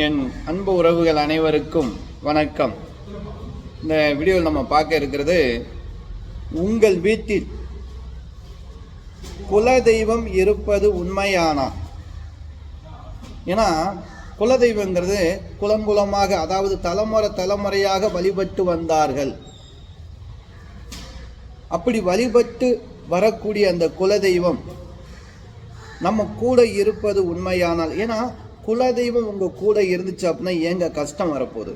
என் அன்பு உறவுகள் அனைவருக்கும் வணக்கம். இந்த வீடியோவில் நம்ம பார்க்க இருக்கிறது உங்கள் வீட்டில் குலதெய்வம் இருப்பது உண்மையானா? ஏன்னா குலதெய்வங்கிறது குலம் குலமாக அதாவது தலைமுறை தலைமுறையாக வழிபட்டு வந்தார்கள். அப்படி வழிபட்டு வரக்கூடிய அந்த குலதெய்வம் நம்ம கூட இருப்பது உண்மையானால் ஏன்னா குலதெய்வம் உங்க கூட இருந்துச்சு அப்படின்னா ஏங்க கஷ்டம் வரப்போகுது?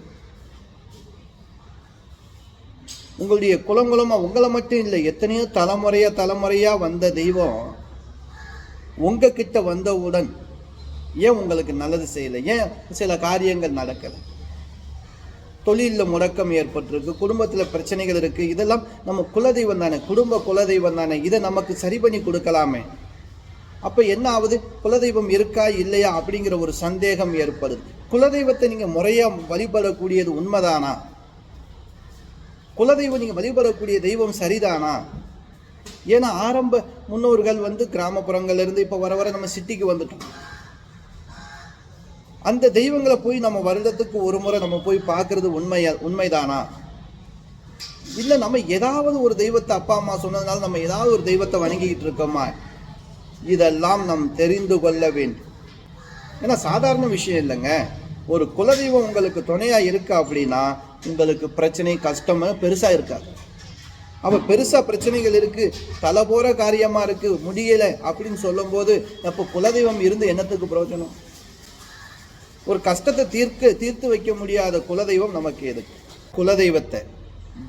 உங்களுடைய குலங்குலமா உங்களை மட்டும் இல்லை எத்தனையோ தலைமுறையா தலைமுறையா வந்த தெய்வம் உங்ககிட்ட வந்தவுடன் ஏன் உங்களுக்கு நல்லது செய்யலை? ஏன் சில காரியங்கள் நடக்கலை? தொழிலில் முடக்கம் ஏற்பட்டிருக்கு குடும்பத்தில் பிரச்சனைகள் இருக்குது இதெல்லாம் நம்ம குலதெய்வம் தானே குடும்ப குலதெய்வம் தானே இதை நமக்கு சரி பண்ணி கொடுக்கலாமே. அப்போ என்ன ஆகுது குலதெய்வம் இருக்கா இல்லையா அப்படிங்கிற ஒரு சந்தேகம் ஏற்படுது. குலதெய்வத்தை நீங்கள் முறையாக வழிபடக்கூடியது உண்மைதானா? குலதெய்வம் நீங்கள் வழிபடக்கூடிய தெய்வம் சரிதானா? ஏன்னா ஆரம்ப முன்னோர்கள் வந்து கிராமப்புறங்கள்லேருந்து இப்போ வர வர நம்ம சிட்டிக்கு வந்துட்டோம். அந்த தெய்வங்களை போய் நம்ம வருடத்துக்கு ஒரு முறை நம்ம போய் பார்க்கறது உண்மையா உண்மைதானா? இல்லை நம்ம ஏதாவது ஒரு தெய்வத்தை அப்பா அம்மா சொன்னதுனால நம்ம ஏதாவது ஒரு தெய்வத்தை வணங்கிக்கிட்டு இருக்கோமா? இதெல்லாம் நாம் தெரிந்து கொள்ள வேண்டும். ஏன்னா சாதாரண விஷயம் இல்லைங்க. ஒரு குலதெய்வம் உங்களுக்கு துணையாக இருக்கா அப்படின்னா உங்களுக்கு பிரச்சனை கஷ்டம் பெருசாக இருக்காது. அப்போ பெருசாக பிரச்சனைகள் இருக்குது தலை போகிற காரியமாக இருக்குது முடியலை அப்படின்னு சொல்லும்போது அப்போ குலதெய்வம் இருந்து என்னத்துக்கு பிரயோஜனம்? ஒரு கஷ்டத்தை தீர்க்க தீர்த்து வைக்க முடியாத குலதெய்வம் நமக்கு எதுக்கு? குலதெய்வத்தை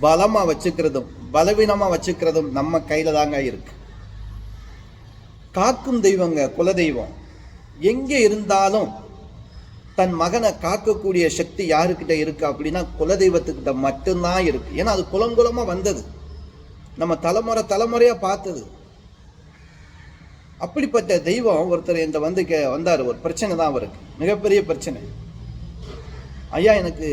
பலமாக வச்சுக்கிறதும் பலவீனமாக வச்சுக்கிறதும் நம்ம கையில் தாங்க இருக்குது காக்கும் தெய்வங்க குலதெய்வம். எங்கே இருந்தாலும் தன் மகனை காக்கக்கூடிய சக்தி யாருக்கிட்ட இருக்கு அப்படின்னா குலதெய்வத்துக்கிட்ட மட்டும்தான் இருக்கு. ஏன்னா அது குலங்குலமாக வந்தது. நம்ம தலைமுறை தலைமுறையாக பார்த்தது. அப்படிப்பட்ட தெய்வம் ஒருத்தர் இந்த வந்து கே வந்தார். ஒரு பிரச்சனை தான் அவருக்கு. மிகப்பெரிய பிரச்சனை. ஐயா எனக்கு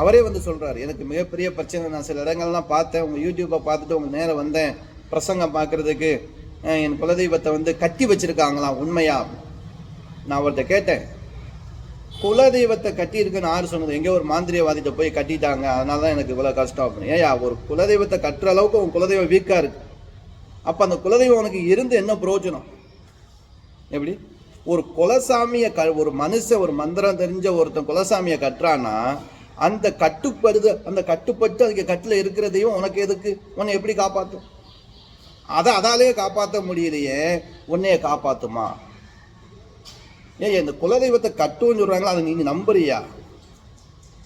அவரே வந்து சொல்கிறார் எனக்கு மிகப்பெரிய பிரச்சனை. நான் சில இடங்கள்லாம் பார்த்தேன். உங்கள் யூடியூப்பை பார்த்துட்டு உங்கள் நேரம் வந்தேன். பிரசங்கம் பார்க்கறதுக்கு. என் குலதெய்வத்தை வந்து கட்டி வச்சுருக்காங்களாம் உண்மையா? நான் அவர்கிட்ட கேட்டேன். குலதெய்வத்தை கட்டியிருக்குன்னு ஆறு சொன்னது. எங்கேயோ ஒரு மாந்திரியவாதிட்ட போய் கட்டிட்டாங்க. அதனால தான் எனக்கு இவ்வளோ கஷ்டம் அப்படின்னு. ஏயா ஒரு குலதெய்வத்தை கட்டுற அளவுக்கு உன் குலதெய்வம் வீக்காக இருக்கு. அப்போ அந்த குலதெய்வம் உனக்கு இருந்து என்ன பிரயோஜனம்? எப்படி? ஒரு குலசாமியை க ஒரு மனுஷன் ஒரு மந்திரம் தெரிஞ்ச ஒருத்தன் குலசாமியை கட்டுறான்னா அந்த கட்டுப்படுது அந்த கட்டுப்பட்டு அதுக்கு கட்டில் இருக்கிறதையும் உனக்கு எதுக்கு? உன்னை எப்படி காப்பாற்றும் அதை அதாலேயே காப்பாற்ற முடியலையே உன்னைய காப்பாற்றுமா ஏன் இந்த குலதெய்வத்தை கட்டுன்னு சொல்றாங்களா அதை நீங்கள் நம்புறியா?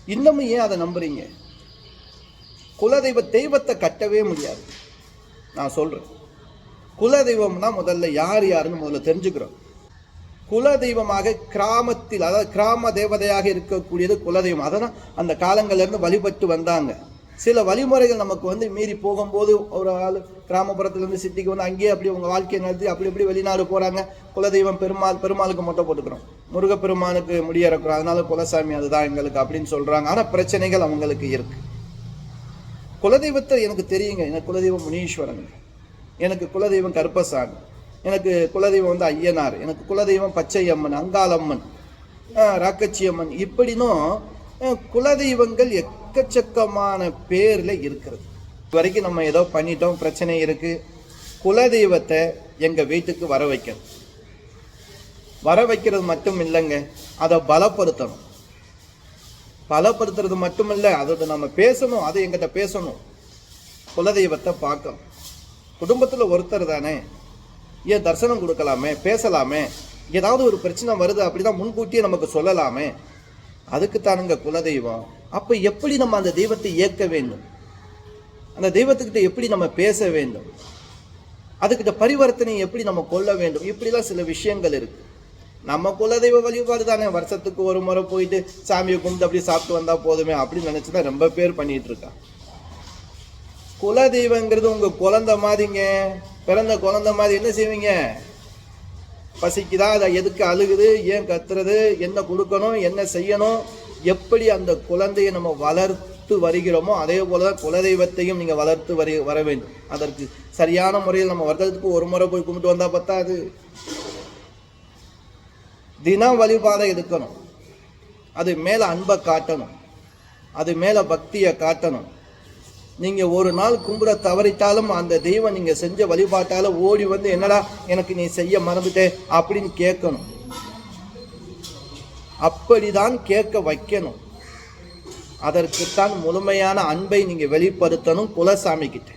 இன்னமும் ஏன் அதை நம்புறீங்க? குலதெய்வ தெய்வத்தை கட்டவே முடியாது. நான் சொல்கிறேன் குலதெய்வம்னா முதல்ல யார் யாருன்னு முதல்ல தெரிஞ்சுக்கிறோம். குலதெய்வமாக கிராமத்தில் அதாவது கிராம தேவதையாக இருக்கக்கூடியது குலதெய்வம். அதெல்லாம் அந்த காலங்கள்லேருந்து வழிபட்டு வந்தாங்க. சில வழிமுறைகள் நமக்கு வந்து மீறி போகும்போது ஒரு ஆள் கிராமப்புறத்துலேருந்து சிட்டிக்கு வந்து அங்கேயே அப்படி உங்கள் வாழ்க்கையை நடத்தி அப்படி இப்படி வெளிநாடு போகிறாங்க குலதெய்வம் பெருமாள் பெருமாளுக்கு மொட்டை போட்டுக்கிறோம். முருகப்பெருமானுக்கு முடியறக்கிறோம். அதனால குலசாமி அதுதான் எங்களுக்கு அப்படின்னு சொல்கிறாங்க ஆனால் பிரச்சனைகள் அவங்களுக்கு இருக்கு. குலதெய்வத்தை எனக்கு தெரியுங்க. எனக்கு குலதெய்வம் முனீஸ்வரன். எனக்கு குலதெய்வம் கருப்பசாமி. எனக்கு குலதெய்வம் வந்து ஐயனார். எனக்கு குலதெய்வம் பச்சையம்மன் அங்காளம்மன் ராக்கச்சி ராக்கச்சியம்மன். இப்படினும் குலதெய்வங்கள் எக்கச்சக்கமான பேரில் இருக்கிறது. இது வரைக்கும் நம்ம ஏதோ பண்ணிட்டோம் பிரச்சனை இருக்குது குலதெய்வத்தை எங்கள் வீட்டுக்கு வர வைக்கணும். வர வைக்கிறது மட்டும் இல்லைங்க அதை பலப்படுத்தணும். பலப்படுத்துறது மட்டும் இல்லை அதோட நம்ம பேசணும் அதை எங்கிட்ட பேசணும். குலதெய்வத்தை பார்க்கணும். குடும்பத்தில் ஒருத்தர் தானே ஏன் தரிசனம் கொடுக்கலாமே பேசலாமே ஏதாவது ஒரு பிரச்சனை வருது அப்படிதான் முன்கூட்டியே நமக்கு சொல்லலாமே. அதுக்கு தானுங்க குலதெய்வம். அப்போ எப்படி நம்ம அந்த தெய்வத்தை இயக்க வேண்டும்? அந்த தெய்வத்துக்கிட்ட எப்படி நம்ம பேச வேண்டும்? அதுக்கிட்ட பரிவர்த்தனை எப்படி நம்ம கொள்ள வேண்டும்? இப்படிலாம் சில விஷயங்கள் இருக்குது நம்ம குலதெய்வ வழிபாடு தானே. வருஷத்துக்கு ஒரு முறை போயிட்டு சாமியை கும்பிட்டு அப்படியே சாப்பிட்டு வந்தால் போதுமே அப்படின்னு நினைச்சுதான் ரொம்ப பேர் பண்ணிகிட்டு இருக்கான் குலதெய்வங்கிறது உங்கள் குழந்த மாதிரிங்க பிறந்த குழந்த மாதிரி என்ன செய்வீங்க? பசிக்குதா? அதை எதுக்கு அழுகுது? ஏன் கத்துறது? என்ன கொடுக்கணும்? என்ன செய்யணும்? எப்படி அந்த குழந்தையை நம்ம வளர்த்து வருகிறோமோ அதே போல தான் குலதெய்வத்தையும் நீங்கள் வளர்த்து வரி வர வேண்டும். அதற்கு சரியான முறையில் நம்ம வருடத்துக்கு ஒரு முறை போய் கும்பிட்டு வந்தா பத்தாது. தினம் வழிபாதை எடுக்கணும். அது மேலே அன்பை காட்டணும். அது மேலே பக்தியை காட்டணும். நீங்கள் ஒரு நாள் கும்பிட தவறிட்டாலும் அந்த தெய்வம் நீங்கள் செஞ்ச வழிபாட்டால் ஓடி வந்து என்னடா எனக்கு நீ செய்ய மறந்துட்டே அப்படின்னு கேட்கணும். அப்படிதான் கேட்க வைக்கணும். அதற்குத்தான் முழுமையான அன்பை நீங்கள் வெளிப்படுத்தணும் குலசாமி கிட்ட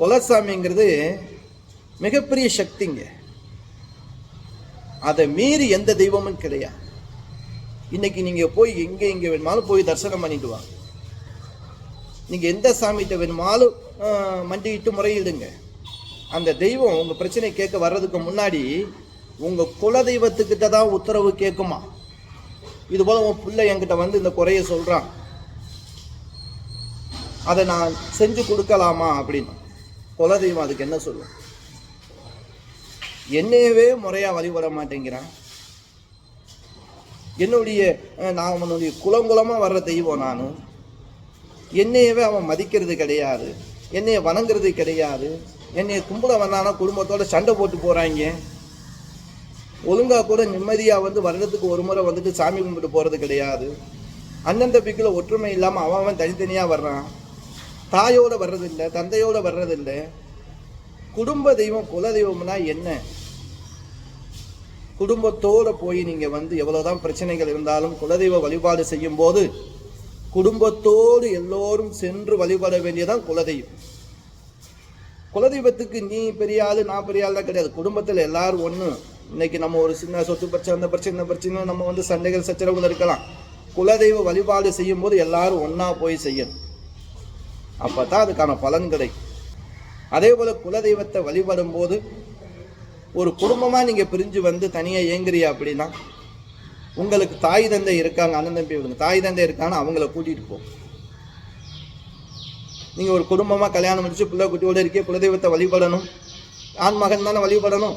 குலசாமிங்கிறது மிகப்பெரிய சக்திங்க. அதை மீறி எந்த தெய்வமும் கிடையாது. இன்னைக்கு நீங்கள் போய் எங்கே எங்கே வேணுமாலும் போய் தரிசனம் பண்ணிட்டு வாங்க. நீங்கள் எந்த சாமிகிட்ட வேணுமாலும் ஆஹ், முறையிடுங்க. அந்த தெய்வம் உங்கள் பிரச்சனை கேட்க வர்றதுக்கு முன்னாடி உங்கள் குலதெய்வத்துக்கிட்ட தான் உத்தரவு கேட்குமா? இதுபோல் உன் பிள்ளை என்கிட்ட வந்து இந்த குறைய சொல்கிறான் அதை நான் செஞ்சு கொடுக்கலாமா அப்படின்னு. குலதெய்வம் அதுக்கு என்ன சொல்லும்? என்னையவே முறையாக வழிபட மாட்டேங்கிறான். என்னுடைய நான் அவனுடைய குலங்குலமா வர்ற தெய்வம் நான். என்னையவே அவன் மதிக்கிறது கிடையாது. என்னைய வணங்குறது கிடையாது. என்னைய கும்பல வந்தானா குடும்பத்தோட சண்டை போட்டு போகிறாங்க ஒழுங்காக கூட நிம்மதியாக வந்து வருடத்துக்கு ஒரு முறை வந்துட்டு சாமி கும்பிட்டு போகிறது கிடையாது. அண்ணன் தம்பிக்குள்ள ஒற்றுமை இல்லாமல் அவன் அவன் தனித்தனியாக வர்றான். தாயோடு வர்றதில்லை தந்தையோட வர்றதில்லை. குடும்ப தெய்வம் குல தெய்வம்னா என்ன? குடும்பத்தோடு போய் நீங்கள் வந்து எவ்வளோதான் பிரச்சனைகள் இருந்தாலும் குலதெய்வ வழிபாடு செய்யும்போது குடும்பத்தோடு எல்லோரும் சென்று வழிபட வேண்டியதான் குலதெய்வம் குலதெய்வத்துக்கு நீ பெரிய ஆள் நான் பெரிய ஆள் கிடையாது. குடும்பத்தில் எல்லாரும் ஒன்று இன்னைக்கு நம்ம ஒரு சின்ன சொத்து பிரச்சனை அந்த பிரச்சனை இந்த பிரச்சனை நம்ம வந்து சண்டைகள் சச்சரவுகள் இருக்கலாம். குலதெய்வ வழிபாடு செய்யும் போது எல்லாரும் ஒன்றா போய் செய்யணும். அப்போ தான் அதுக்கான பலன் கிடைக்கும். அதே போல் குலதெய்வத்தை வழிபடும் போது ஒரு குடும்பமாக நீங்கள் பிரிஞ்சு வந்து தனியாக ஏங்குறியா அப்படின்னா உங்களுக்கு தாய் தந்தை இருக்காங்க அண்ணன் தம்பி இவங்க தாய் தந்தை இருக்காங்க அவங்கள கூட்டிகிட்டு போகும் நீங்கள் ஒரு குடும்பமாக கல்யாணம் முடிச்சு பிள்ளை குட்டியோடு இருக்கே குலதெய்வத்தை வழிபடணும். ஆண் மகன் தானே வழிபடணும்.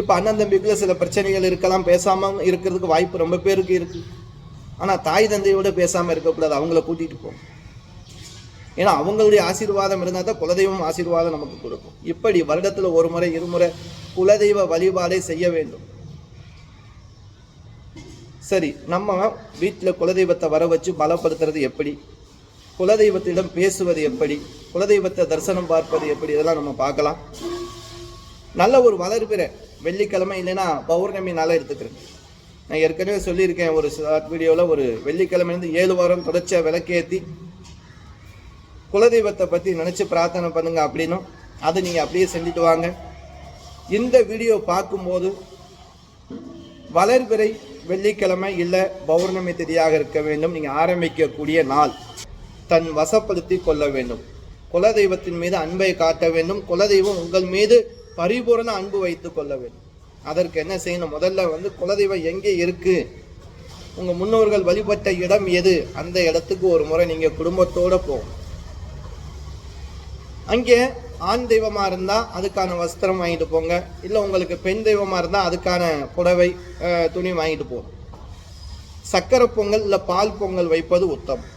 இப்போ அண்ணன் தம்பிக்குள்ள சில பிரச்சனைகள் இருக்கலாம் பேசாமல் இருக்கிறதுக்கு வாய்ப்பு ரொம்ப பேருக்கு இருக்குது ஆனால் தாய் தந்தையோட பேசாமல் இருக்கக்கூடாது அவங்கள கூட்டிகிட்டு போகும் ஏன்னா அவங்களுடைய ஆசீர்வாதம் இருந்தால் தான் குலதெய்வம் ஆசீர்வாதம் நமக்கு கொடுக்கும். இப்படி வருடத்தில் ஒரு முறை இருமுறை குலதெய்வ வழிபாடை செய்ய வேண்டும். சரி நம்ம வீட்டில் குலதெய்வத்தை வர வச்சு பலப்படுத்துறது எப்படி? குலதெய்வத்திடம் பேசுவது எப்படி? குலதெய்வத்தை தரிசனம் பார்ப்பது எப்படி? இதெல்லாம் நம்ம பார்க்கலாம். நல்ல ஒரு வளர்பிற. வெள்ளிக்கிழமை இல்லைன்னா பௌர்ணமி நாளாக எடுத்துக்கிறேன். நான் ஏற்கனவே சொல்லியிருக்கேன் ஒரு ஷார்ட் வீடியோவில் ஒரு வெள்ளிக்கிழமைலேருந்து ஏழு வாரம் தொடர்ச்சியாக விளக்கேற்றி குலதெய்வத்தை பற்றி நினச்சி பிரார்த்தனை பண்ணுங்க அப்படின்னும் அதை நீங்கள் அப்படியே செஞ்சுட்டு வாங்க. இந்த வீடியோ பார்க்கும்போது வளர்பிறை வெள்ளிக்கிழமை இல்லை பௌர்ணமி திதியாக இருக்க வேண்டும். நீங்கள் ஆரம்பிக்கக்கூடிய நாள். தன் வசப்படுத்தி கொள்ள வேண்டும். குலதெய்வத்தின் மீது அன்பை காட்ட வேண்டும். குலதெய்வம் உங்கள் மீது பரிபூரண அன்பு வைத்து கொள்ள வேண்டும். அதற்கு என்ன செய்யணும்? முதல்ல வந்து குலதெய்வம் எங்கே இருக்கு? உங்க முன்னோர்கள் வழிபட்ட இடம் எது? அந்த இடத்துக்கு ஒரு முறை நீங்க குடும்பத்தோட போகும் அங்கே ஆண் தெய்வமாக இருந்தால் அதுக்கான வஸ்திரம் வாங்கிட்டு போங்க. இல்லை உங்களுக்கு பெண் தெய்வமாக இருந்தால் அதுக்கான புடவை துணி வாங்கிட்டு போகும் சக்கரை பொங்கல் இல்லை பால் பொங்கல் வைப்பது உத்தமம்.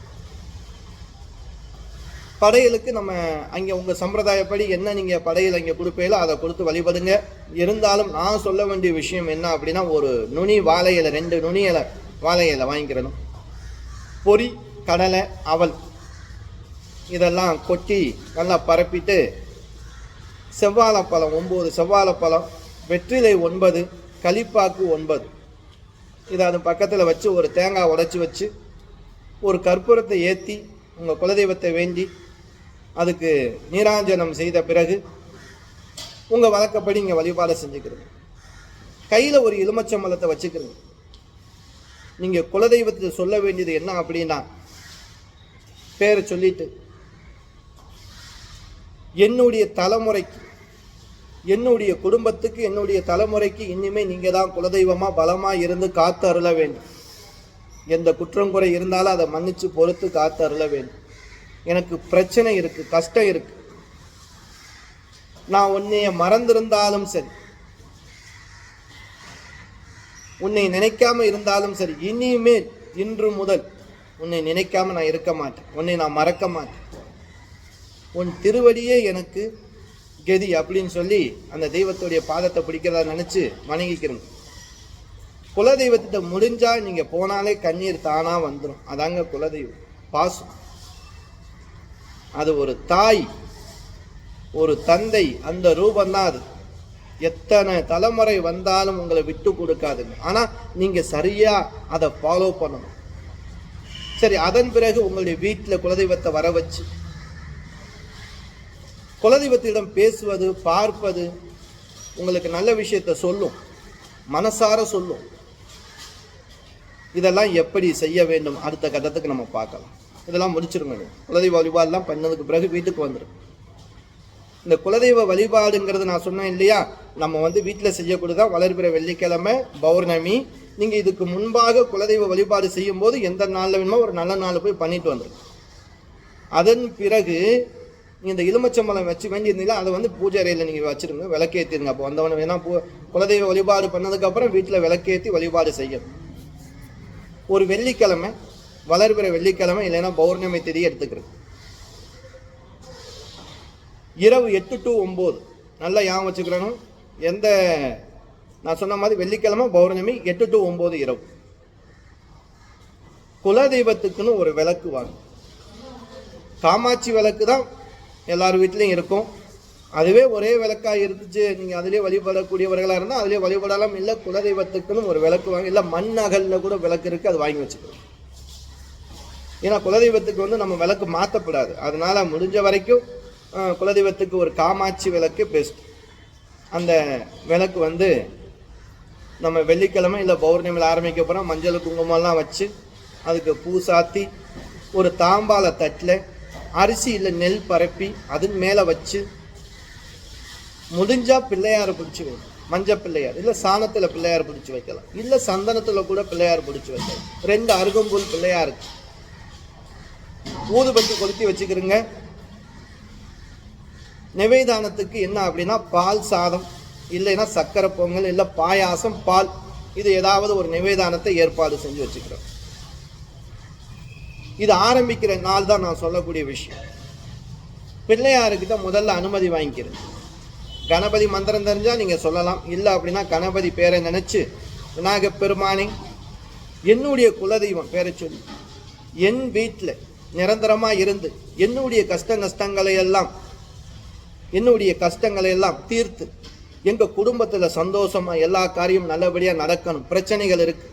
படையலுக்கு நம்ம அங்கே உங்கள் சம்பிரதாயப்படி என்ன நீங்கள் படையல் அங்கே கொடுப்பீங்களோ அதை கொடுத்து வழிபடுங்க. இருந்தாலும் நான் சொல்ல வேண்டிய விஷயம் என்ன அப்படின்னா ஒரு நுனி வாழை இலை ரெண்டு நுனி இலை வாழை இலை வாங்கிக்கிறணும் பொரி கடலை அவல் இதெல்லாம் கொட்டி நல்லா பரப்பிட்டு செவ்வாழைப்பழம் ஒம்பது செவ்வாழைப்பழம் வெற்றிலை ஒன்பது களிப்பாக்கு ஒன்பது. இதை அது பக்கத்தில் வச்சு ஒரு தேங்காய் உடைச்சி வச்சு ஒரு கற்பூரத்தை ஏற்றி உங்கள் குலதெய்வத்தை வேண்டி அதுக்கு நீராஞ்சனம் செய்த பிறகு உங்கள் வழக்கப்படி இங்கே வழிபாடு செஞ்சுக்கிறீங்க கையில் ஒரு எலுமச்சம்பழத்தை வச்சுக்கிறீங்க நீங்கள் குலதெய்வத்தை சொல்ல வேண்டியது என்ன அப்படின்னா பேரை சொல்லிட்டு என்னுடைய தலைமுறைக்கு என்னுடைய குடும்பத்துக்கு என்னுடைய தலைமுறைக்கு இனிமேல் நீங்கள் தான் குலதெய்வமாக பலமாக இருந்து காத்து அருள வேண்டும். எந்த குற்றம் குறை இருந்தாலும் அதை மன்னித்து பொறுத்து காத்து அருள வேண்டும். எனக்கு பிரச்சனை இருக்கு கஷ்டம் இருக்கு. நான் உன்னைய மறந்திருந்தாலும் சரி உன்னை நினைக்காம இருந்தாலும் சரி இனிமேல் இன்று முதல் உன்னை நினைக்காம நான் இருக்க மாட்டேன். உன்னை நான் மறக்க மாட்டேன். உன் திருவடியே எனக்கு கெதி அப்படின்னு சொல்லி அந்த தெய்வத்துடைய பாதத்தை பிடிக்கிறதா நினச்சி வணங்கிக்கிறோங்க குலதெய்வத்திட்ட முடிஞ்சா நீங்க போனாலே கண்ணீர் தானா வந்துடும் அதாங்க குலதெய்வம். பாசம். அது ஒரு தாய் ஒரு தந்தை அந்த ரூபந்தான் அது. எத்தனை தலைமுறை வந்தாலும் உங்களை விட்டு கொடுக்காதுங்க. ஆனால் நீங்கள் சரியாக அதை ஃபாலோ பண்ணணும். சரி அதன் பிறகு உங்களுடைய வீட்டில் குலதெய்வத்தை வர வச்சு குலதெய்வத்திடம் பேசுவது பார்ப்பது உங்களுக்கு நல்ல விஷயத்த சொல்லும். மனசார சொல்லும். இதெல்லாம் எப்படி செய்ய வேண்டும்? அடுத்த கட்டத்துக்கு நம்ம பார்க்கலாம். இதெல்லாம் முடிச்சிருங்க. குலதெய்வ வழிபாடுலாம் பண்ணதுக்கு பிறகு வீட்டுக்கு வந்துடும் இந்த குலதெய்வ வழிபாடுங்கிறது நான் சொன்னேன் இல்லையா? நம்ம வந்து வீட்டில் செய்யக்கூடியதான் வளர்பிற வெள்ளிக்கிழமை பௌர்ணமி. நீங்கள் இதுக்கு முன்பாக குலதெய்வ வழிபாடு செய்யும்போது எந்த நாளில் வேணுமோ ஒரு நல்ல நாள் போய் பண்ணிட்டு வந்துடும் அதன் பிறகு இந்த எலுமிச்சம்பழம் வச்சு வேண்டியிருந்தீங்களா அதை வந்து பூஜை அறையில் நீங்கள் வச்சுருங்க விளக்கேற்றிருங்க அப்போ வந்தவன வேணால் பூ குலதெய்வ வழிபாடு பண்ணதுக்கப்புறம் வீட்டில் விளக்கேற்றி வழிபாடு செய்யணும். ஒரு வெள்ளிக்கிழமை வளர்பிற வெள்ளிக்கிழமை இல்லைன்னா பௌர்ணமி தேதி எடுத்துக்கிறது. இரவு எட்டு டு ஒம்பது நல்லா ஞாபகம் வச்சுக்கிறணும் எந்த நான் சொன்ன மாதிரி வெள்ளிக்கிழமை பௌர்ணமி எட்டு டு ஒம்பது இரவு. குலதெய்வத்துக்குன்னு ஒரு விளக்கு வாங்க. காமாட்சி விளக்கு தான் எல்லார் வீட்லேயும் இருக்கும். அதுவே ஒரே விளக்காக இருந்துச்சு. நீங்கள் அதிலே வழிபடக்கூடியவர்களாக இருந்தால் அதிலே வழிபடலாம். இல்லை குலதெய்வத்துக்குன்னு ஒரு விளக்கு வாங்க. இல்லை மண் அகலில் கூட விளக்கு இருக்குது அது வாங்கி வச்சுக்கலாம். ஏன்னா குலதெய்வத்துக்கு வந்து நம்ம விளக்கு மாற்றப்படாது அதனால் முடிஞ்ச வரைக்கும் குலதெய்வத்துக்கு ஒரு காமாட்சி விளக்கு பெஸ்ட் அந்த விளக்கு வந்து நம்ம வெள்ளிக்கிழமை இல்லை பௌர்ணமியில் ஆரம்பிக்க போகிறோம் மஞ்சள் குங்குமம்லாம் வச்சு அதுக்கு பூ சாத்தி ஒரு தாம்பால தட்டில் அரிசி இல்லை நெல் பரப்பி அதுக்கு மேலே வச்சு முடிஞ்சால் பிள்ளையாரை பிடிச்சி வைக்கணும் மஞ்சள் பிள்ளையார். இல்லை சாணத்தில் பிள்ளையார் பிடிச்சி வைக்கலாம். இல்லை சந்தனத்தில் கூட பிள்ளையார் பிடிச்சி வைக்கலாம். ரெண்டு அருகம்புல் பிள்ளையார் இருக்கு. ஊதுபத்தி கொளுத்தி வச்சுக்கிறோங்க. நிவேதானத்துக்கு என்ன அப்படின்னா பால் சாதம் இல்லைன்னா சக்கரை பொங்கல் இல்லை பாயாசம் பால். இது ஏதாவது ஒரு நிவேதானத்தை ஏற்பாடு செஞ்சு வச்சுக்கிறோம். இது ஆரம்பிக்கிற நாள் தான் நான் சொல்லக்கூடிய விஷயம். பிள்ளையாருக்கிட்ட முதல்ல அனுமதி வாங்கிக்கிறேன். கணபதி மந்திரம் தெரிஞ்சால் நீங்கள் சொல்லலாம். இல்லை அப்படின்னா கணபதி பேரை நினச்சி விநாயகப் பெருமானே என்னுடைய குலதெய்வம் பேரை சொல்லி என் வீட்டில் நிரந்தரமாக இருந்து என்னுடைய கஷ்ட நஷ்டங்களை எல்லாம் என்னுடைய கஷ்டங்களை எல்லாம் தீர்த்து எங்கள் குடும்பத்தில் சந்தோஷமாக எல்லா காரியமும் நல்லபடியாக நடக்கணும். பிரச்சனைகள் இருக்கு.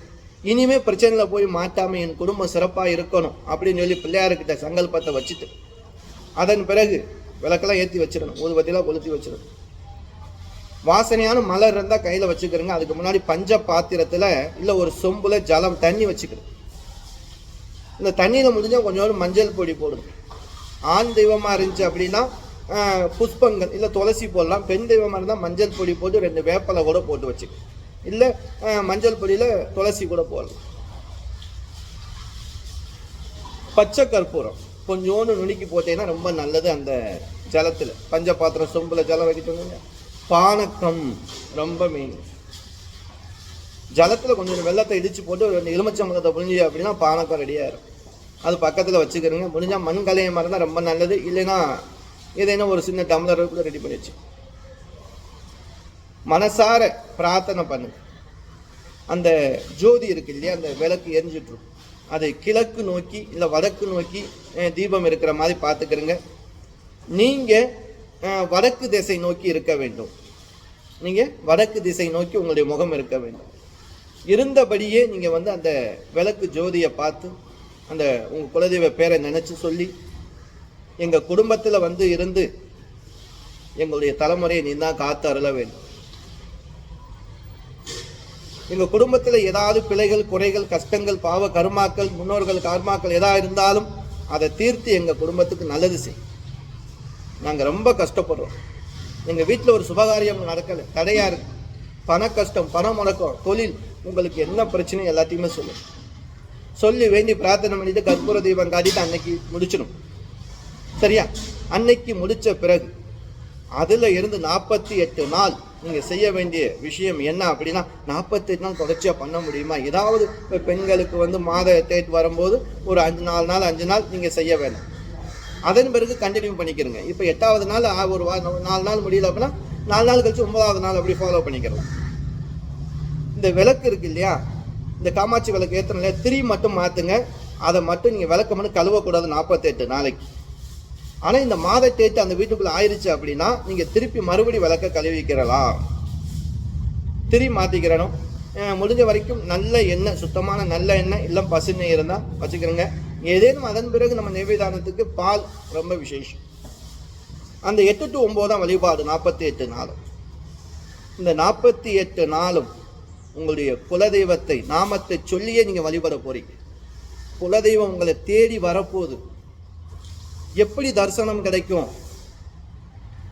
இனிமே பிரச்சனையில் போய் மாட்டாமல் என் குடும்பம் சிறப்பாக இருக்கணும் அப்படின்னு சொல்லி பிள்ளையார்கிட்ட சங்கல்பத்தை வச்சுட்டு அதன் பிறகு விளக்கெல்லாம் ஏற்றி வச்சிடணும். ஊதுபத்திலாம் கொளுத்தி வச்சிடணும். வாசனையான மலர் இருந்தால் கையில் வச்சுக்கிறோங்க. அதுக்கு முன்னாடி பஞ்ச பாத்திரத்தில் இல்லை ஒரு சொம்புல ஜலம் தண்ணி வச்சுக்கிறோம் இந்த தண்ணியில் முடிஞ்சால் கொஞ்சோண்டு மஞ்சள் பொடி போடும் ஆண் தெய்வமாக இருந்துச்சு அப்படின்னா புஷ்பங்கள் இல்லை துளசி போடலாம். பெண் தெய்வமாக இருந்தால் மஞ்சள் பொடி போட்டு ரெண்டு வேப்பலை கூட போட்டு வச்சு இல்லை மஞ்சள் பொடியில் துளசி கூட போடலாம். பச்சை கற்பூரம். கொஞ்சோண்டு நுணுக்கி போட்டீங்கன்னா ரொம்ப நல்லது அந்த ஜலத்தில். பஞ்ச பாத்திரம் சொம்பில் ஜலம் வைக்கிட்டு பானக்கம் ரொம்ப மெயின் ஜலத்தில் கொஞ்சம் வெள்ளத்தை இடித்து போட்டு ஒரு ரெண்டு எலுமிச்சம்பழத்தை புழிஞ்சி அப்படின்னா பானக்கம் ரெடியாயிரும் அது பக்கத்தில் வச்சுக்கிறோங்க. முடிஞ்சால் மண் மாதிரி தான் ரொம்ப நல்லது. இல்லைன்னா ஏதேனும் ஒரு சின்ன டம்ளர் கூட ரெடி பண்ணி வச்சு. மனசார பிரார்த்தனை பண்ணுங்க. அந்த ஜோதி இருக்கு இல்லையா அந்த விளக்கு எரிஞ்சிட்ருக்கும் அதை கிழக்கு நோக்கி இல்லை வடக்கு நோக்கி தீபம் இருக்கிற மாதிரி பார்த்துக்கிறங்க. நீங்கள் வடக்கு திசை நோக்கி இருக்க வேண்டும். நீங்கள் வடக்கு திசை நோக்கி உங்களுடைய முகம் இருக்க வேண்டும். இருந்தபடியே நீங்கள் வந்து அந்த விளக்கு ஜோதியை பார்த்து அந்த உங்கள் குலதெய்வ பேரை நினச்சி சொல்லி எங்கள் குடும்பத்தில் வந்து இருந்து எங்களுடைய தலைமுறையை நீ தான் காத்து அருள வேண்டும். எங்கள் குடும்பத்தில் ஏதாவது பிழைகள் குறைகள் கஷ்டங்கள் பாவ கருமாக்கள் முன்னோர்கள் கர்மாக்கள் எதா இருந்தாலும் அதை தீர்த்து எங்கள் குடும்பத்துக்கு நல்லது செய். நாங்கள் ரொம்ப கஷ்டப்படுறோம். எங்கள் வீட்டில் ஒரு சுபகாரியம் நடக்கலை. தடையாக இருக்கு. பண கஷ்டம் பணம் முடக்கம் தொழில் உங்களுக்கு என்ன பிரச்சனையும் எல்லாத்தையுமே சொல்லு சொல்லி வேண்டி பிரார்த்தனை பண்ணிட்டு கற்பூர தீபம் காட்டிட்டு அன்னைக்கு முடிச்சிடும். சரியா? அன்னைக்கு முடிச்ச பிறகு அதுல இருந்து நாற்பத்தி எட்டு நாள் நீங்க செய்ய வேண்டிய விஷயம் என்ன அப்படின்னா நாற்பத்தி எட்டு நாள் தொடர்ச்சியா பண்ண முடியுமா? ஏதாவது இப்போ பெண்களுக்கு வந்து மாத டேட் வரும்போது ஒரு அஞ்சு நாலு நாள் அஞ்சு நாள் நீங்க செய்ய வேணும். அதன் பிறகு கண்டினியூ பண்ணிக்கிறங்க. இப்போ எட்டாவது நாள் ஆ, ஒரு வா நாலு நாள் முடியல அப்படின்னா நாலு நாள் கழிச்சு ஒன்பதாவது நாள் அப்படி ஃபாலோ பண்ணிக்கிறோம் இந்த விளக்கு இருக்கு இல்லையா? இந்த காமாட்சி விளக்கு ஏற்றனால திரி மட்டும் மாற்றுங்க அதை மட்டும் நீங்கள் விளக்க மட்டும் கழுவக்கூடாது நாற்பத்தெட்டு நாளைக்கு. ஆனால் இந்த மாத டேட்டு அந்த வீட்டுக்குள்ளே ஆயிடுச்சு அப்படின்னா நீங்கள் திருப்பி மறுபடி விளக்க கழுவிக்கிறலாம். திரி மாற்றிக்கிறணும் முடிஞ்ச வரைக்கும் நல்ல எண்ணெய் சுத்தமான நல்ல எண்ணெய் இல்லை பசுநெய் இருந்தால் வச்சுக்கிறோங்க. ஏதேனும் அதன் பிறகு நம்ம நைவேதானத்துக்கு பால் ரொம்ப விசேஷம். அந்த எட்டு டு ஒம்போதாம் வழிபாடு நாற்பத்தி எட்டு நாளும். இந்த நாற்பத்தி எட்டு நாளும் உங்களுடைய குலதெய்வத்தை நாமத்தை சொல்லியே நீங்கள் வழிபட போறீங்க. குலதெய்வம் உங்களை தேடி வரப்போகுது. எப்படி தரிசனம் கிடைக்கும்?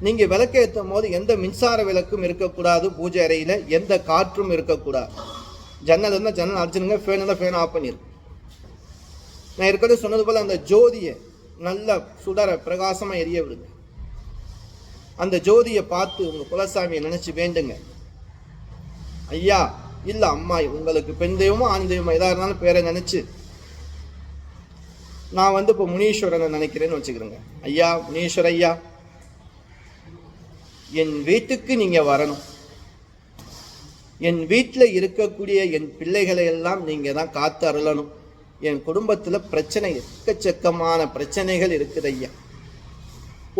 நீங்கள் விளக்கேற்றும் போது எந்த மின்சார விளக்கும் இருக்கக்கூடாது பூஜை அறையில் எந்த காற்றும் இருக்கக்கூடாது. ஜன்னல் இருந்தால் ஜன்னல் அடிச்சிருங்க ஃபேன் இருந்தால் ஃபேன் ஆஃப் பண்ணிருங்க நான் ஏற்கனவே சொன்னது போல் அந்த ஜோதியை நல்ல சுடர பிரகாசமாக எரிய விடுங்க. அந்த ஜோதியை பார்த்து உங்கள் குலசாமியை நினச்சி வேண்டுங்க. ஐயா இல்ல அம்மாய் உங்களுக்கு பெண் தெய்வமோ ஆண் தெய்வமோ எதா இருந்தாலும் பேரை நினைச்சு நான் வந்து இப்போ முனீஸ்வரனை நினைக்கிறேன்னு வச்சுக்கிறேங்க. ஐயா முனீஸ்வர ஐயா என் வீட்டுக்கு நீங்க வரணும். என் வீட்டில் இருக்கக்கூடிய என் பிள்ளைகளை எல்லாம் நீங்க தான் காத்து அருளணும். என் குடும்பத்தில் பிரச்சனை எக்கச்சக்கமான பிரச்சனைகள் இருக்குது ஐயா.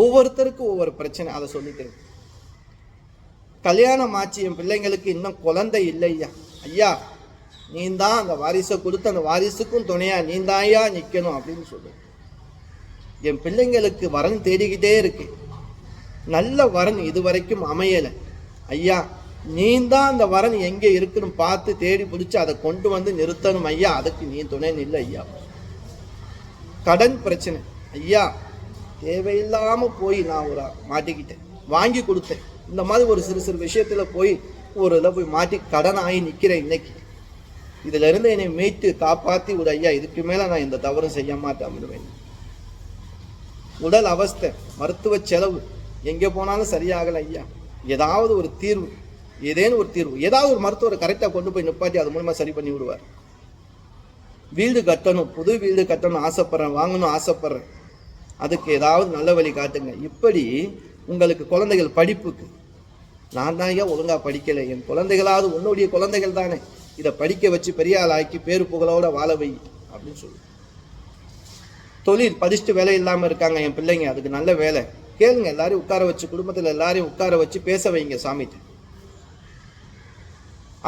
ஒவ்வொருத்தருக்கும் ஒவ்வொரு பிரச்சனை அதை சொல்லிக்கிறேன். கல்யாணம் ஆச்சு என் பிள்ளைங்களுக்கு இன்னும் குழந்தை இல்லையா? ஐயா நீ தான் அந்த வாரிசை கொடுத்து அந்த வாரிசுக்கும் துணையா நீ ஐயா நிற்கணும் அப்படின்னு சொல்லு. என் பிள்ளைங்களுக்கு வரன் தேடிக்கிட்டே இருக்கு. நல்ல வரன் இதுவரைக்கும் அமையலை. ஐயா நீ தான் அந்த வரன் எங்கே இருக்குன்னு பார்த்து தேடி பிடிச்சி அதை கொண்டு வந்து நிறுத்தணும் ஐயா. அதுக்கு நீ துணை இல்லை ஐயா. கடன் பிரச்சனை. ஐயா தேவையில்லாமல் போய் நான் ஒரு மாட்டிக்கிட்டேன். வாங்கி கொடுத்தேன். இந்த மாதிரி ஒரு சிறு சிறு விஷயத்தில் போய் ஒரு இதில் போய் மாட்டி கடன் ஆகி நிற்கிறேன் இன்னைக்கு. இதுல இருந்து என்னை மீட்டு காப்பாற்றி ஒரு ஐயா. இதுக்கு மேலே நான் இந்த தவறும் செய்ய மாட்டேன் அப்படிவேன் உடல் அவஸ்தை மருத்துவ செலவு எங்கே போனாலும் சரியாகல ஐயா. ஏதாவது ஒரு தீர்வு ஏதேன்னு ஒரு தீர்வு ஏதாவது ஒரு மருத்துவரை கரெக்டாக கொண்டு போய் நிப்பாட்டி அது மூலமாக சரி பண்ணி விடுவார். வீடு கட்டணும் புது வீடு கட்டணும் ஆசைப்பட்றேன் வாங்கணும் ஆசைப்பட்றேன். அதுக்கு ஏதாவது நல்ல வழி காட்டுங்க. இப்படி உங்களுக்கு குழந்தைகள் படிப்புக்கு நான் தான் ஏன் ஒழுங்காக படிக்கலை? என் குழந்தைகளாவது உன்னுடைய குழந்தைகள் தானே. இதை படிக்க வச்சு பெரிய ஆளாக்கி ஆக்கி பேரு புகழோட வாழ வை அப்படின்னு சொல்லு. தொழில் படிச்சுட்டு வேலை இல்லாமல் இருக்காங்க என் பிள்ளைங்க. அதுக்கு நல்ல வேலை. கேளுங்க எல்லாரையும் உட்கார வச்சு குடும்பத்தில் எல்லாரையும் உட்கார வச்சு பேச வைங்க சாமிட்டு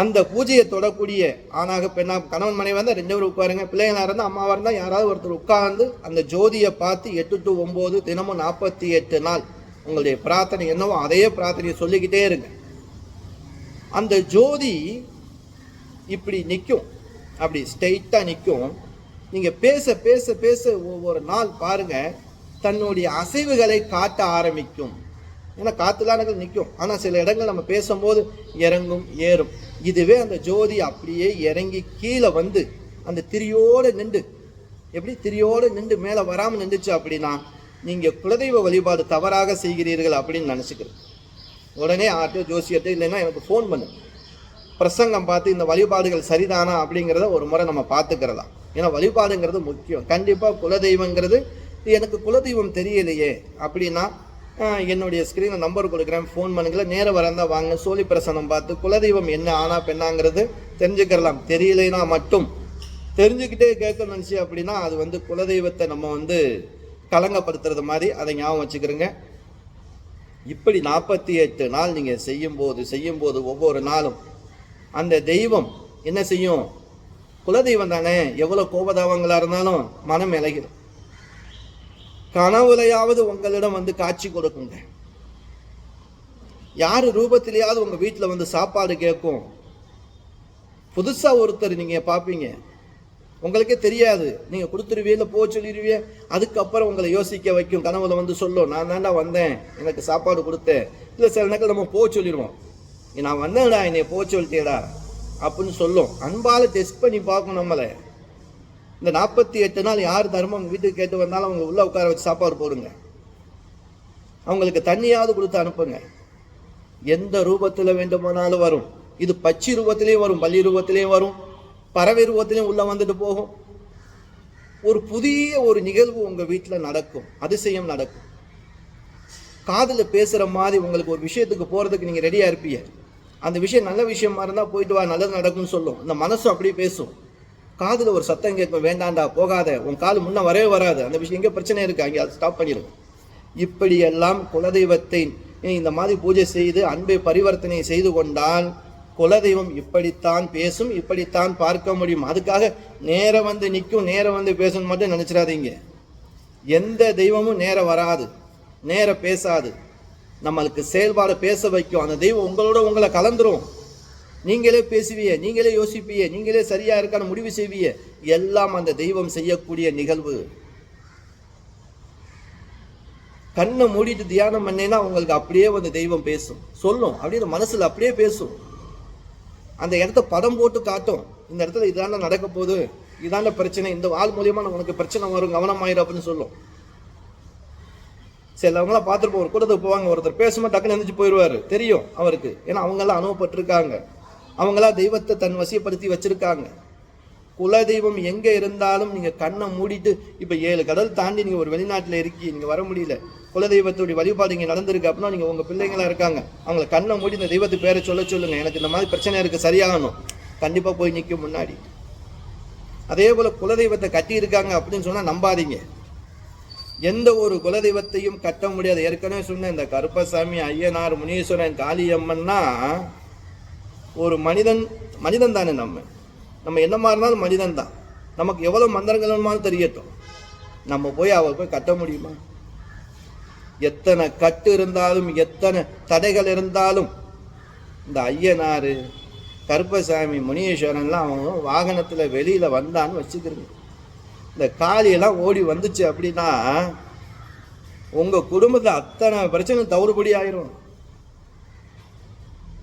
அந்த பூஜையை தொடக்கூடிய ஆணாக பெண்ணா கணவன் மனைவி வந்தால் ரெண்டு பேரும் உட்காருங்க. பிள்ளைங்களா இருந்தால் அம்மாவாக இருந்தால் யாராவது ஒருத்தர் உட்கார்ந்து அந்த ஜோதியை பார்த்து எட்டு டு ஒம்பது தினமும் நாற்பத்தி எட்டு நாள் உங்களுடைய பிரார்த்தனை என்னவோ அதையே பிரார்த்தனையை சொல்லிக்கிட்டே இருங்க. அந்த ஜோதி இப்படி நிற்கும் அப்படி ஸ்ட்ரைட்டாக நிற்கும் நீங்கள் பேச பேச பேச ஒவ்வொரு நாள் பாருங்கள் தன்னுடைய அசைவுகளை காட்ட ஆரம்பிக்கும். ஏன்னா காத்துலானங்கள் நிற்கும் ஆனால் சில இடங்கள் நம்ம பேசும்போது இறங்கும் ஏறும். இதுவே அந்த ஜோதி அப்படியே இறங்கி கீழே வந்து அந்த திரியோடு நின்று எப்படி? திரியோடு நின்று மேலே வராமல் நின்றுச்சு அப்படின்னா நீங்கள் குலதெய்வ வழிபாடு தவறாக செய்கிறீர்கள் அப்படின்னு நினச்சிக்கிறேன். உடனே ஆர்ட்டு ஜோசியத்தை இல்லைன்னா எனக்கு ஃபோன் பண்ணு. பிரசங்கம் பார்த்து இந்த வழிபாடுகள் சரிதானா அப்படிங்கிறத ஒரு முறை நம்ம பார்த்துக்கிறதா ஏன்னா வழிபாடுங்கிறது முக்கியம். கண்டிப்பாக குலதெய்வங்கிறது எனக்கு குலதெய்வம் தெரியலையே அப்படின்னா என்னுடைய ஸ்க்ரீனில் நம்பர் கொடுக்குறேன் ஃபோன் பண்ணுங்களேன் நேரம் வரந்தா வாங்க சோழி பிரசனம் பார்த்து குலதெய்வம் என்ன ஆனா பெண்ணாங்கிறது தெரிஞ்சுக்கிறலாம். தெரியலைனா மட்டும். தெரிஞ்சுக்கிட்டே கேட்க நினச்சி அப்படின்னா அது வந்து குலதெய்வத்தை நம்ம வந்து கலங்கப்படுத்துறது மாதிரி அதை ஞாபகம் வச்சுக்கிறோங்க. இப்படி நாற்பத்தி எட்டு நாள் நீங்கள் செய்யும்போது செய்யும்போது ஒவ்வொரு நாளும் அந்த தெய்வம் என்ன செய்யும்? குலதெய்வம் தானே. எவ்வளோ கோபதாவங்களாக இருந்தாலும் மனம் இலகிடும். கனவுலையாவது உங்களிடம் வந்து காட்சி கொடுக்குங்க. யார் ரூபத்திலேயாவது உங்கள் வீட்டில் வந்து சாப்பாடு கேட்கும்? புதுசாக ஒருத்தர் நீங்கள் பார்ப்பீங்க. உங்களுக்கே தெரியாது. நீங்கள் கொடுத்துருவீ இல்லை போக சொல்லிடுவிய அதுக்கப்புறம் உங்களை யோசிக்க வைக்கும். கனவுல வந்து சொல்லும் நான் தாண்டா வந்தேன். எனக்கு சாப்பாடு கொடுத்தேன். இல்லை சில நேரத்தில் நம்ம போக சொல்லிடுவோம் நான் வந்தேன்டா என்னை போக சொல்லிட்டேடா. அப்படின்னு சொல்லும். அன்பால் டெஸ்ட் பண்ணி பார்க்கும் நம்மளை. இந்த நாற்பத்தி எட்டு நாள் யார் தர்மம் வீட்டுக்கு கேட்டு வந்தாலும் அவங்க உள்ளே உட்கார வச்சு சாப்பாடு போடுங்க. அவங்களுக்கு தண்ணியாவது கொடுத்து அனுப்புங்க. எந்த ரூபத்தில் வேண்டுமானாலும் வரும். இது பச்சை ரூபத்திலையும் வரும் பள்ளி ரூபத்திலையும் வரும். பறவை ரூபத்திலையும் உள்ளே வந்துட்டு போகும். ஒரு புதிய ஒரு நிகழ்வு உங்கள் வீட்டில் நடக்கும். அதிசயம் நடக்கும். காதில் பேசுகிற மாதிரி உங்களுக்கு ஒரு விஷயத்துக்கு போகிறதுக்கு நீங்கள் ரெடியாக இருப்பீங்க. அந்த விஷயம் நல்ல விஷயமா இருந்தால் போயிட்டு வா நல்லது நடக்கும்னு சொல்லும். இந்த மனசும் அப்படியே பேசும். காதில் ஒரு சத்தம் கேட்கும் வேண்டாண்டா போகாத. உன் கால் முன்னே வரவே வராது. அந்த விஷயம் எங்கே பிரச்சனை இருக்குது அங்கே அதை ஸ்டாப் பண்ணிடும் இப்படியெல்லாம் குலதெய்வத்தை இந்த மாதிரி பூஜை செய்து அன்பை பரிவர்த்தனை செய்து கொண்டால் குலதெய்வம் இப்படித்தான் பேசும் இப்படித்தான் பார்க்க முடியும். அதுக்காக நேரம் வந்து நிற்கும் நேரம் வந்து பேசணும் மட்டும் நினச்சிடாதீங்க. எந்த தெய்வமும் நேரம் வராது நேரம் பேசாது. நம்மளுக்கு செயல்பாடு பேச வைக்கும். அந்த தெய்வம் உங்களோட உங்களை கலந்துரும். நீங்களே பேசுவிய நீங்களே யோசிப்பிய நீங்களே சரியாக இருக்கான முடிவு செய்விய. எல்லாம் அந்த தெய்வம் செய்யக்கூடிய நிகழ்வு. கண்ணை மூடிட்டு தியானம் பண்ணேன்னா உங்களுக்கு அப்படியே வந்து தெய்வம் பேசும். சொல்லும் அப்படின்னு இந்த அப்படியே பேசும். அந்த இடத்த படம் போட்டு காட்டும். இந்த இடத்துல இதான நடக்க போகுது. இதான பிரச்சனை. இந்த ஆள் மூலியமா உனக்கு பிரச்சனை வரும். கவனமாயிரும் அப்படின்னு சொல்லும். சிலவங்களாம் பார்த்துருப்போம் ஒரு கூட்டத்துக்கு போவாங்க. ஒருத்தர் பேசும்போது டக்குன்னு எந்திரிச்சு போயிடுவாரு. தெரியும் அவருக்கு. ஏன்னா அவங்கெல்லாம் அனுபவப்பட்டிருக்காங்க. அவங்களாம் தெய்வத்தை தன் வசியப்படுத்தி வச்சிருக்காங்க. குலதெய்வம் எங்கே இருந்தாலும் நீங்கள் கண்ணை மூடிட்டு இப்போ ஏழு கடல் தாண்டி நீங்கள் ஒரு வெளிநாட்டில் இருக்கி நீங்கள் வர முடியல. குலதெய்வத்துடைய வழிபாடு இங்கே நடந்திருக்கு அப்படின்னா நீங்கள் உங்கள் பிள்ளைங்களாக இருக்காங்க. அவங்கள கண்ணை மூடி இந்த தெய்வத்து பேரை சொல்ல சொல்லுங்கள் எனக்கு இந்த மாதிரி பிரச்சனை இருக்கு சரியாகணும். கண்டிப்பாக போய் நிற்கும் முன்னாடி. அதே போல் குலதெய்வத்தை கட்டி இருக்காங்க அப்படின்னு சொன்னால் நம்பாதீங்க. எந்த ஒரு குலதெய்வத்தையும் கட்ட முடியாது. ஏற்கனவே சொன்ன இந்த கருப்பசாமி ஐயனார் முனீஸ்வரன் காளியம்மன்னா ஒரு மனிதன் மனிதன் தானே நம்ம. நம்ம என்ன இருந்தாலும் மனிதன் தான். நமக்கு எவ்வளோ மந்திரங்கள் தெரியட்டும். நம்ம போய் அவள் போய் கட்ட முடியுமா? எத்தனை கட்டு இருந்தாலும் எத்தனை தடைகள் இருந்தாலும் இந்த ஐயனார் கருப்பசாமி முனீஸ்வரன்லாம் அவங்க வாகனத்தில் வெளியில் வந்தான்னு வச்சுக்கிறீங்க. இந்த காளியெல்லாம் ஓடி வந்துச்சு அப்படின்னா உங்கள் குடும்பத்தில் அத்தனை பிரச்சனை தவறுபடி ஆயிரும்.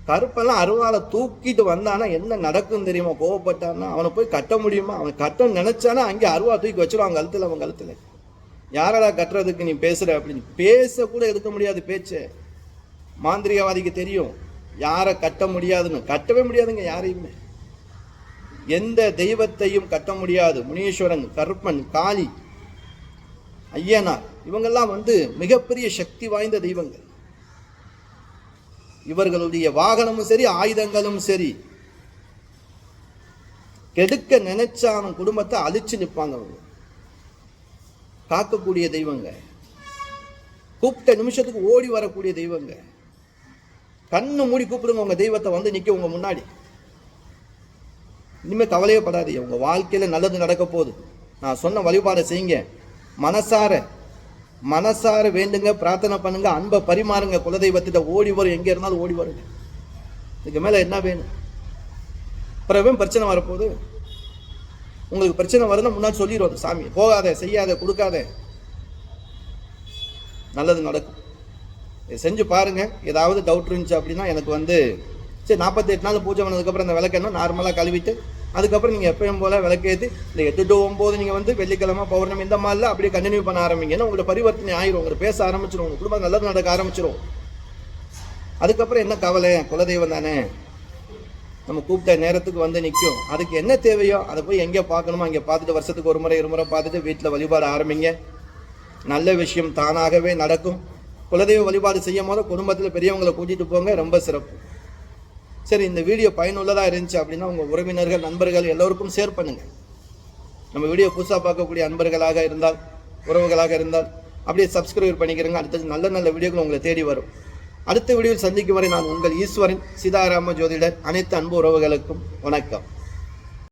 கருப்பெல்லாம் அருவாலை தூக்கிட்டு வந்தானா என்ன நடக்கும் தெரியுமா? கோவப்பட்டான்னா அவனை போய் கட்ட முடியுமா? அவன் கட்ட நினைச்சானா அங்கே அருவா தூக்கி வச்சிருவான் கழுத்துல அவன் கழுத்துல. யாரடா கட்டுறதுக்கு நீ பேசுற அப்படின்னு. பேச கூட எடுக்க முடியாது பேச்சு. மாந்திரிகவாதிக்கு தெரியும். யாரை கட்ட முடியாதுன்னு. கட்டவே முடியாதுங்க யாரையுமே. எந்த தெய்வத்தையும் கட்ட முடியாது. முனீஸ்வரன் கருப்பன் காளி ஐயனார். இவங்கெல்லாம் வந்து மிகப்பெரிய சக்தி வாய்ந்த தெய்வங்கள். இவர்களுடைய வாகனமும் சரி ஆயுதங்களும் சரி. கெடுக்க நினைச்சா அவன் குடும்பத்தை அழிச்சு நிற்பாங்க அவங்க. காக்கக்கூடிய தெய்வங்க. கூப்பிட்ட நிமிஷத்துக்கு ஓடி வரக்கூடிய தெய்வங்க. கண்ணு மூடி கூப்பிடுங்க உங்க தெய்வத்தை வந்து நிற்க உங்க முன்னாடி. இனிமேல் கவலையே படாதீங்க. உங்க வாழ்க்கையில் நல்லது நடக்க போகுது. நான் சொன்ன வழிபாடை செய்யுங்க. மனசார மனசார வேண்டுங்க பிரார்த்தனை பண்ணுங்க அன்பை பரிமாறுங்க. குலதெய்வத்திட்ட ஓடி வரும். எங்கே இருந்தாலும் ஓடி வருங்க. இதுக்கு மேலே என்ன வேணும்? பிறவே பிரச்சனை வரப்போகுது? உங்களுக்கு பிரச்சனை வருதுன்னா முன்னாடி சொல்லிடுவோம். சாமி போகாத செய்யாத கொடுக்காத. நல்லது நடக்கும். இதை செஞ்சு பாருங்க. ஏதாவது டவுட் இருந்துச்சு அப்படின்னா எனக்கு வந்து சரி நாற்பத்தெட்டு நாள் பூஜை பண்ணதுக்கப்புறம் அந்த விளக்கெண்ணம் நார்மலாக கழுவிட்டு அதுக்கப்புறம் நீங்கள் எப்பயும் போல் விளக்கேற்றி இந்த எட்டு டு ஒம்பது நீங்கள் வந்து வெள்ளிக்கிழமை பௌர்ணமி இந்த மாதிரிலாம் அப்படியே கண்டினியூ பண்ண ஆரம்பிங்கன்னா உங்களை பரிவர்த்தனை ஆயிரும். உங்களுக்கு பேச ஆரம்பிச்சிடும் உங்கள் குடும்பம் நல்லது நடக்க ஆரம்பிச்சிடும் அதுக்கப்புறம் என்ன கவலை? குலதெய்வம் தானே. நம்ம கூப்பிட்ட நேரத்துக்கு வந்து நிற்கும் அதுக்கு என்ன தேவையோ அதை போய் எங்கே பார்க்கணுமோ அங்கே பார்த்துட்டு வருஷத்துக்கு ஒரு முறை இருமுறை பார்த்துட்டு வீட்டில் வழிபாடு ஆரம்பிங்க. நல்ல விஷயம் தானாகவே நடக்கும். குலதெய்வ வழிபாடு செய்யும் போது குடும்பத்தில் பெரியவங்களை கூட்டிகிட்டு போங்க ரொம்ப சிறப்பு. சரி இந்த வீடியோ பயனுள்ளதாக இருந்துச்சு அப்படின்னா உங்கள் உறவினர்கள் நண்பர்கள் எல்லோருக்கும் ஷேர் பண்ணுங்கள் நம்ம வீடியோ புதுசாக பார்க்கக்கூடிய அன்பர்களாக இருந்தால் உறவுகளாக இருந்தால் அப்படியே சப்ஸ்கிரைப் பண்ணிக்கிறங்க. அடுத்தது நல்ல நல்ல வீடியோக்கள் உங்களை தேடி வரும். அடுத்த வீடியோவில் சந்திக்கும் வரை நான் உங்கள் ஈஸ்வரன் சீதாராம ஜோதிடர் அனைத்து அன்பு உறவுகளுக்கும் வணக்கம்.